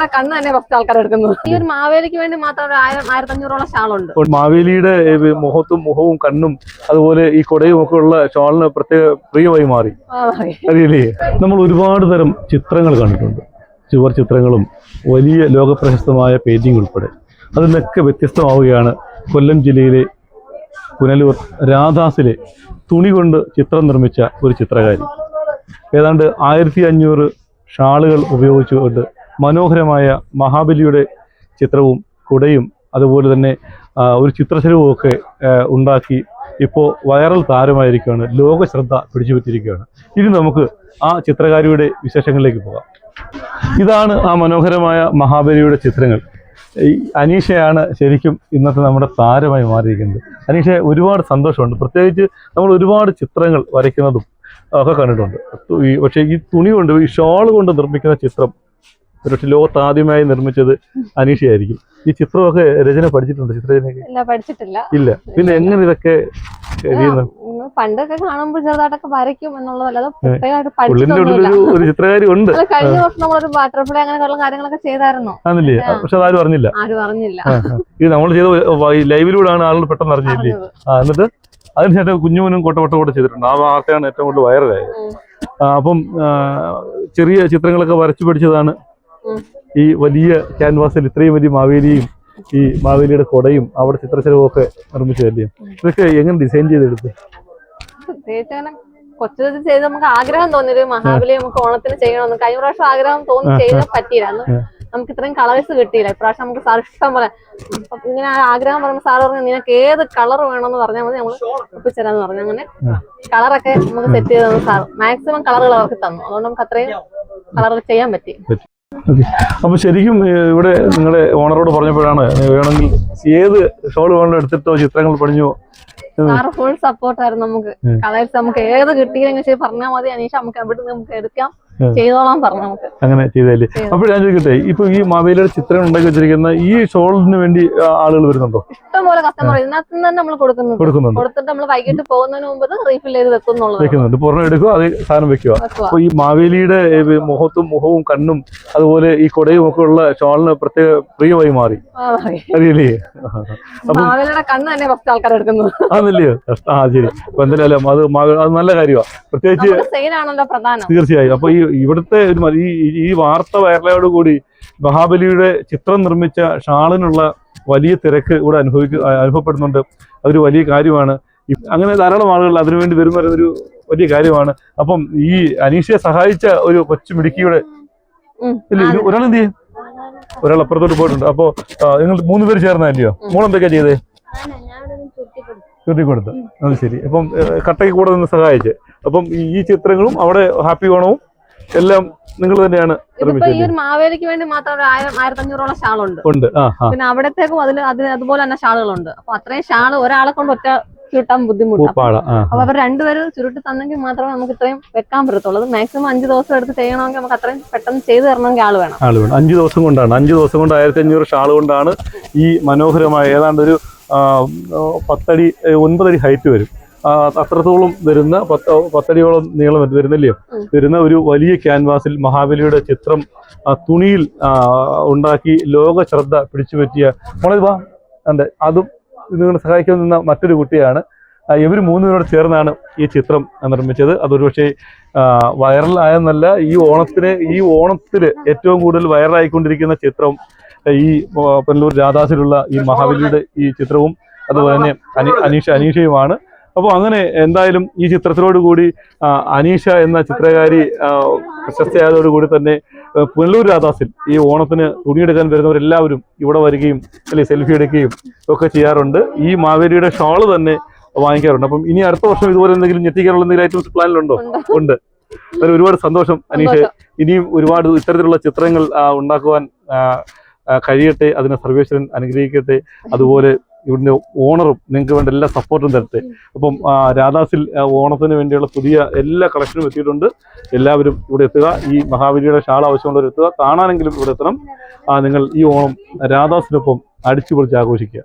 മാവേലിയുടെ കണ്ണ് തന്നെ ഫസ്റ്റ് ആൾക്കാർ എടുക്കുന്നത് ഈ ഒരു മാവേലിക്ക് വേണ്ടി മാത്രം ഒരു ആയിരം ആയിരത്തി അഞ്ഞൂറോളം ഷാളുണ്ട് മാവേലിയുടെ മുഖത്തും മുഖവും കണ്ണും അതുപോലെ ഈ കൊടയും ഒക്കെ ഉള്ള ഷാളിന് പ്രത്യേക പ്രിയമായി മാറി. അറിയില്ലേ? നമ്മൾ ഒരുപാട് തരം ചിത്രങ്ങൾ കണ്ടിട്ടുണ്ട്. ചുവർ ചിത്രങ്ങളും വലിയ ലോകപ്രശസ്തമായ പെയിന്റിംഗ് ഉൾപ്പെടെ. അതിനൊക്കെ നിന്നൊക്കെ വ്യത്യസ്തമാവുകയാണ് കൊല്ലം ജില്ലയിലെ പുനലൂർ രാധാസിലെ തുണി കൊണ്ട് ചിത്രം നിർമ്മിച്ച ഒരു ചിത്രകാരി. ഏതാണ്ട് ആയിരത്തി അഞ്ഞൂറ് ഷാളുകൾ ഉപയോഗിച്ചുകൊണ്ട് മനോഹരമായ മഹാബലിയുടെ ചിത്രവും കുടയും അതുപോലെ തന്നെ ഒരു ചിത്രശലവും ഒക്കെ ഉണ്ടാക്കി ഇപ്പോൾ വൈറൽ താരമായിരിക്കുകയാണ്. ലോക ശ്രദ്ധ പിടിച്ചുപറ്റിയിരിക്കുകയാണ്. ഇനി നമുക്ക് ആ ചിത്രകാരിയുടെ വിശേഷങ്ങളിലേക്ക് പോകാം. ഇതാണ് ആ മനോഹരമായ മഹാബലിയുടെ ചിത്രങ്ങൾ. ഈ അനീഷയാണ് ശരിക്കും ഇന്നത്തെ നമ്മുടെ താരമായി മാറിയിരിക്കുന്നത്. അനീഷ ഒരുപാട് സന്തോഷമുണ്ട്. പ്രത്യേകിച്ച് നമ്മൾ ഒരുപാട് ചിത്രങ്ങൾ വരയ്ക്കുന്നതും ഒക്കെ കണ്ടിട്ടുണ്ട്. ഈ പക്ഷേ ഈ തുണി കൊണ്ട് ഈ ഷോൾ കൊണ്ട് നിർമ്മിക്കുന്ന ചിത്രം ഒരുപക്ഷെ ലോകത്ത് ആദ്യമായി നിർമ്മിച്ചത് അനീഷയായിരിക്കും ഈ ചിത്രമൊക്കെ രചന പഠിച്ചിട്ടുണ്ട്? ചിത്രരചന ഇല്ല പഠിച്ചിട്ടില്ല. ഇല്ല. പിന്നെ എങ്ങനെ ഇതൊക്കെ പണ്ടൊക്കെ കാണുമ്പോൾ ചെറുതായിട്ടൊക്കെ വരയ്ക്കും എന്നുള്ളതല്ലാതെ ഒരു ചിത്രകാരി ഉണ്ട്. കഴിഞ്ഞ വർഷം നമ്മളൊരു ബട്ടർഫ്ലൈ അങ്ങനെയുള്ള കാര്യങ്ങളൊക്കെ ചെയ്തായിരുന്നു? പക്ഷെ അറിഞ്ഞില്ല. ആരും അറിഞ്ഞില്ല. ഇത് നമ്മൾ ചെയ്ത ലൈവിലൂടെ ആണ് ആളുകൾ പെട്ടെന്ന് അറിഞ്ഞില്ലേ. ആ എന്നിട്ട് അതിനുശേഷം കുഞ്ഞുമോനും കൊട്ടവട്ടം കൂടെ ചെയ്തിട്ടുണ്ട്. ആ വാർത്തയാണ് ഏറ്റവും കൂടുതൽ വൈറലായത്. ആ, അപ്പം ചെറിയ ചിത്രങ്ങളൊക്കെ വരച്ചു പഠിച്ചതാണ്. ഈ വലിയ ക്യാൻവാസിൽ ഇത്രയും വലിയ മാവേലിയും ഈ മാവേലിയുടെ കൊടയും അവിടെ ചിത്രശലവും ഒക്കെ നിർമ്മിച്ചതല്ലേ ഇതൊക്കെ എങ്ങനെ ഡിസൈൻ ചെയ്തെടുത്ത്? കൊച്ചു ചെയ്ത് നമുക്ക് ആഗ്രഹം തോന്നിയൊരു മഹാബലി നമുക്ക് ഓണത്തിന് ചെയ്യണമെന്ന്. കഴിഞ്ഞ പ്രാവശ്യം ആഗ്രഹം തോന്നി ചെയ്യാൻ പറ്റിയില്ല. അന്ന് നമുക്ക് ഇത്രയും കളേഴ്സ് കിട്ടിയില്ല. ഇപ്രാവശ്യം നമുക്ക് സാർ ഇഷ്ടം പോലെ. ഇങ്ങനെ ആഗ്രഹം പറയുമ്പോൾ സാർ പറഞ്ഞു നിനക്ക് ഏത് കളർ വേണമെന്ന് പറഞ്ഞാൽ മതി നമ്മൾ ഒപ്പിച്ചരാന്ന് പറഞ്ഞു. അങ്ങനെ കളറൊക്കെ നമുക്ക് സെറ്റ് ചെയ്ത് സാർ മാക്സിമം കളറുകൾ അവർക്ക് തന്നു. അതുകൊണ്ട് നമുക്ക് അത്രയും കളർ ചെയ്യാൻ പറ്റി. ഓക്കെ. അപ്പൊ ശരിക്കും ഇവിടെ നിങ്ങളുടെ ഓണറോട് പറഞ്ഞപ്പോഴാണ് വേണമെങ്കിൽ ഏത് ഷോൾ വേണമെങ്കിലും എടുത്തിട്ടോ ചിത്രങ്ങൾ പഠിഞ്ഞോ സാറ് ഫുൾ സപ്പോർട്ടായിരുന്നു നമുക്ക്. കളേഴ്സ് നമുക്ക് ഏത് കിട്ടിയില്ലെങ്കിൽ ശരി പറഞ്ഞാൽ മതി. അനീഷ നമുക്ക് എവിടെ നമുക്ക് എടുക്കാം. ചെയ്തോളാം പറഞ്ഞു നമുക്ക്. അങ്ങനെ ചെയ്തല്ലേ അപ്പോൾ ഞാൻ ചോദിക്കട്ടെ ഇപ്പൊ ഈ മാവേലിയുടെ ചിത്രം ഉണ്ടാക്കി വെച്ചിരിക്കുന്ന ഈ ഷോളിന് വേണ്ടി ആളുകൾ വരുന്നുണ്ടോ? ഇഷ്ടംപോലെ കസ്റ്റമർ ഇതിനകത്ത് തന്നെ നമ്മൾ കൊടുക്കുന്നുണ്ട്. കൊടുത്തിട്ട് നമ്മൾ വൈകിട്ട് പോകുന്നതിന് മുമ്പ് റീഫിൽ ചെയ്ത് വെക്കുന്നുള്ളത് വെക്കുന്നുണ്ട്. പുറമെ എടുക്കുക അത് സാധനം വെക്കുക. അപ്പൊ ഈ മാവേലിയുടെ മുഖത്തും മുഖവും കണ്ണും അതുപോലെ ഈ കൊടയും ഒക്കെ ഉള്ള ഷോളിന് പ്രത്യേക പ്രിയമായി മാറി. അറിയില്ലേ? മാവേലിയുടെ കണ്ണ് തന്നെ ഫസ്റ്റ് ആൾക്കാർ എടുക്കുന്നത് ആണല്ലയോ ആ ശരി. അപ്പൊ എന്തായാലും അത് അത് നല്ല കാര്യമാണ് പ്രത്യേകിച്ച് തീർച്ചയായും. അപ്പൊ ഈ ഇവിടുത്തെ ഒരു മ- ഈ വാർത്ത വൈറലോടുകൂടി മഹാബലിയുടെ ചിത്രം നിർമ്മിച്ച ഷാളിനുള്ള വലിയ തിരക്ക് ഇവിടെ അനുഭവിക്ക അനുഭവപ്പെടുന്നുണ്ട്. അതൊരു വലിയ കാര്യമാണ്. അങ്ങനെ ധാരാളം ആളുകൾ അതിനുവേണ്ടി വരുന്ന ഒരു വലിയ കാര്യമാണ്. അപ്പം ഈ അനീഷയെ സഹായിച്ച ഒരു കൊച്ചു മിടുക്കിയുടെ ഉം. ഇല്ല ഇത് ഒരാൾ എന്ത് ചെയ്യും? ഒരാൾ അപ്പുറത്തോട്ട് പോയിട്ടുണ്ട്. അപ്പോ നിങ്ങൾ മൂന്ന് പേര് ചേർന്നല്ലയോ മോൾ എന്തൊക്കെയാ ചെയ്തേ? ചുരുട്ടി കൊടുത്തു. അത് ശരി. അപ്പം കട്ടയ്ക്ക് കൂടെ നിന്ന് സഹായിച്ച്. അപ്പം ഈ ഈ ചിത്രങ്ങളും അവിടെ ഹാപ്പി ഓണവും എല്ലാം നിങ്ങൾ തന്നെയാണ് ഈ ഒരു മാവേലിക്ക് വേണ്ടി മാത്രം ഒരു ആയിരം ആയിരത്തി അഞ്ഞൂറോളം ഷാളുണ്ട്. ഉണ്ട്. പിന്നെ അവിടത്തേക്കും അതിന് അതിന് അതുപോലെ തന്നെ ഷാളുകളുണ്ട്. അപ്പൊ അത്രയും ഷാൾ ഒരാളെ കൊണ്ട് ഒറ്റ ചുരുട്ടാൻ ബുദ്ധിമുട്ടാണ് ആ അപ്പൊ അവർ രണ്ടുപേരും ചുരുട്ടി തന്നെങ്കിൽ മാത്രമേ നമുക്ക് ഇത്രയും വെക്കാൻ പറ്റത്തുള്ളൂ. മാക്സിമം അഞ്ച് ദിവസം എടുത്ത് ചെയ്യണമെങ്കിൽ നമുക്ക് അത്രയും പെട്ടെന്ന് ചെയ്തു തരണമെങ്കിൽ ആൾ വേണം. ആൾ വേണം. അഞ്ച് ദിവസം കൊണ്ടാണ്. അഞ്ച് ദിവസം കൊണ്ട് ആയിരത്തി അഞ്ഞൂറ് ഷാൾ കൊണ്ടാണ് ഈ മനോഹരമായ ഏതാണ്ട് ഒരു പത്തടി ഒൻപതടി ഹൈറ്റ് വരും. അത്രത്തോളം വരുന്ന പത്ത് പത്തടിയോളം നീളം വരുന്നില്ലയോ? വരുന്ന ഒരു വലിയ ക്യാൻവാസിൽ മഹാബലിയുടെ ചിത്രം തുണിയിൽ ഉണ്ടാക്കി ലോക ശ്രദ്ധ പിടിച്ചു പറ്റിയ മോളെ വാ അതും നിങ്ങൾ സഹായിക്കാൻ നിന്ന മറ്റൊരു കുട്ടിയാണ്. ഇവർ മൂന്നുപേരോട് ചേർന്നാണ് ഈ ചിത്രം നിർമ്മിച്ചത്. അതൊരുപക്ഷെ വൈറൽ ആയെന്നല്ല ഈ ഓണത്തിന് ഈ ഓണത്തിൽ ഏറ്റവും കൂടുതൽ വൈറലായിക്കൊണ്ടിരിക്കുന്ന ചിത്രം ഈ പെല്ലൂർ രാധാസിലുള്ള ഈ മഹാബലിയുടെ ഈ ചിത്രവും അതുപോലെ തന്നെ അനി അനീഷ അനീഷയുമാണ്. അപ്പോൾ അങ്ങനെ എന്തായാലും ഈ ചിത്രത്തിനോട് കൂടി അനീഷ എന്ന ചിത്രകാരി പ്രശസ്തയായതോടുകൂടി തന്നെ പുനലൂർ രാധാസിൽ ഈ ഓണത്തിന് തുണിയെടുക്കാൻ വരുന്നവരെല്ലാവരും ഇവിടെ വരികയും അല്ലെ സെൽഫി എടുക്കുകയും ഒക്കെ ചെയ്യാറുണ്ട്. ഈ മാവേലിയുടെ ഷോൾ തന്നെ വാങ്ങിക്കാറുണ്ട്. അപ്പം ഇനി അടുത്ത വർഷം ഇതുപോലെ എന്തെങ്കിലും ഞെട്ടിക്കാനുള്ള എന്തെങ്കിലും ഐറ്റംസ് പ്ലാനിലുണ്ടോ? ഉണ്ട്. അതിൽ ഒരുപാട് സന്തോഷം അനീഷ്. ഇനിയും ഒരുപാട് ഇത്തരത്തിലുള്ള ചിത്രങ്ങൾ ഉണ്ടാക്കുവാൻ കഴിയട്ടെ അതിനെ സർവേശ്വരൻ അനുഗ്രഹിക്കട്ടെ അതുപോലെ ഇവിടുന്ന് ഓണറും നിങ്ങൾക്ക് വേണ്ട എല്ലാ സപ്പോർട്ടും തരട്ടെ. അപ്പം രാധാസിൽ ഓണത്തിന് വേണ്ടിയുള്ള പുതിയ എല്ലാ കളക്ഷനും എത്തിയിട്ടുണ്ട്. എല്ലാവരും ഇവിടെ എത്തുക. ഈ മഹാബലിയുടെ ഷാൾ ആവശ്യമുള്ളവർ എത്തുക. കാണാനെങ്കിലും ഇവിടെ എത്തണം. നിങ്ങൾ ഈ ഓണം രാധാസിനൊപ്പം അടിച്ചുപൊളിച്ച് ആഘോഷിക്കുക.